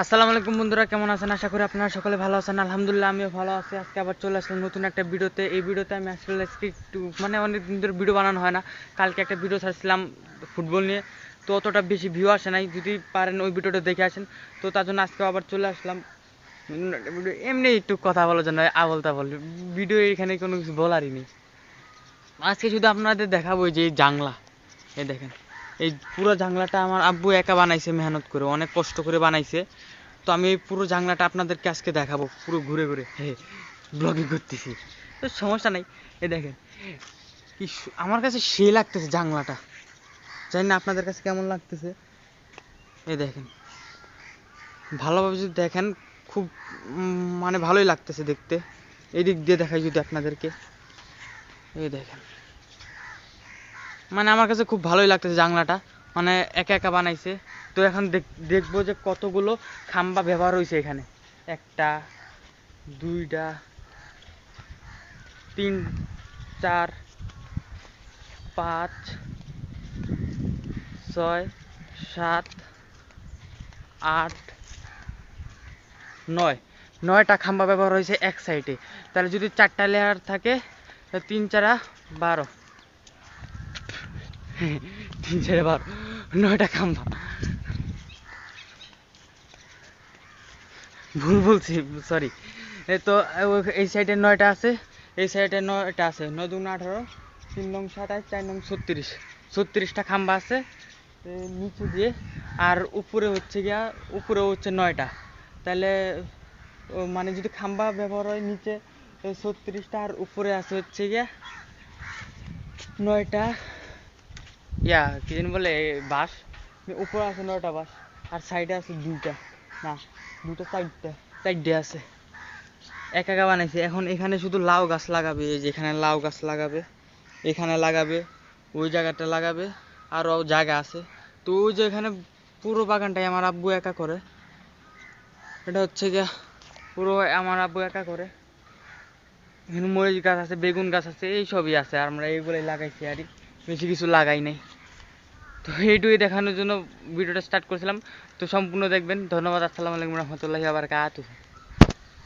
আসসালামু আলাইকুম বন্ধুরা, কেমন আছেন? আশা করি আপনারা সকলে ভালো আছেন। আলহামদুলিল্লাহ, আমিও ভালো আছি। আজকে আবার চলে আসলাম নতুন একটা ভিডিওতে। এই ভিডিওতে আমি আসলে আজকে একটু মানে অনেক দিন ধরে ভিডিও বানানো হয় না। কালকে একটা ভিডিও ছাড়ছিলাম ফুটবল নিয়ে। তো অতটা বেশি ভিউ আসে নাই। যদি পারেন ওই ভিডিওটা দেখে আসেন। তো তার জন্য আজকে আবার চলে আসলাম। video। এমনি একটু কথা বলার জন্য আবল তাবল ভিডিও এখানে কোনো কিছু বলারই নেই। আজকে শুধু আপনাদের দেখাবো যে জাংলা। এই দেখেন। এই পুরো জাংলাটা আমার আব্বু একা বানাইছে মেহনত করে, অনেক কষ্ট করে বানাইছে। তো আমি এই পুরো জাংলাটা আপনাদেরকে আজকে দেখাবো, পুরো ঘুরে ঘুরে। হ্যাঁ ব্লগিং করতেছি। তো সমস্যা নাই, এই দেখেন। কি আমার কাছে সে লাগতেছে জাংলাটা। জানি না আপনাদের কাছে কেমন লাগতেছে। এই দেখেন। ভালোভাবে যদি দেখেন, খুব মানে ভালোই লাগতেছে দেখতে। এই দিক দিয়ে দেখাই যদি আপনাদেরকে। এই দেখেন। মানে আমার কাছে খুব ভালোই লাগতেছে জানলাটা। মানে একা একা বানাইছে। তো এখন দেখ- দেখব যে কতগুলো খাম্বা ব্যবহার হয়েছে এখানে। একটা, দুইটা, তিন, চার, পাঁচ, ছয়, সাত, আট, নয়। নয়টা খাম্বা ব্যবহার হয়েছে এক সাইডে। তাহলে যদি চারটা লেয়ার থাকে তিন, চারা বারো। তিন চারে বারো। নয়টা খাম্বা ভুল বলছি সরি তো এই সাইডে নয়টা আছে, এই সাইডে নয়টা আছে। নয় দুগুণ আঠারো, তিন নং সাতাশ চার নং ছত্রিশ। ছত্রিশটা খাম্বা আছে নিচে দিয়ে। আর উপরে হচ্ছে গিয়া, উপরে হচ্ছে নয়টা। তাহলে মানে যদি খাম্বা ব্যবহার হয় নিচে ছত্রিশটা আর উপরে আছে হচ্ছে গিয়া, নয়টা। ইয়া, কি জানি বলে বাঁশ উপরে আছে নয়টা বাঁশ আর সাইডে আছে দুইটা। না দুটো চারটা, চারটে আছে। এক একা বানাইছে। এখন এখানে শুধু লাউ গাছ লাগাবে, এই যে এখানে লাউ গাছ লাগাবে, এখানে লাগাবে, ওই জায়গাটা লাগাবে, আরও জায়গা আছে। তো ওই যে এখানে পুরো বাগানটাই আমার আব্বু একা করে। এটা হচ্ছে গিয়া পুরো আমার আব্বু একা করে। এখানে মরিচ গাছ আছে, বেগুন গাছ আছে, এই সবই আছে। আমরা এইগুলোই লাগাইছি, আর বেশি কিছু লাগাই নাই। তো এইটুকুই দেখানোর জন্য ভিডিওটা স্টার্ট করেছিলাম। তো সম্পূর্ণ দেখবেন। ধন্যবাদ। আসসালামু আলাইকুম রহমতুল্লাহি আবার কাতুহ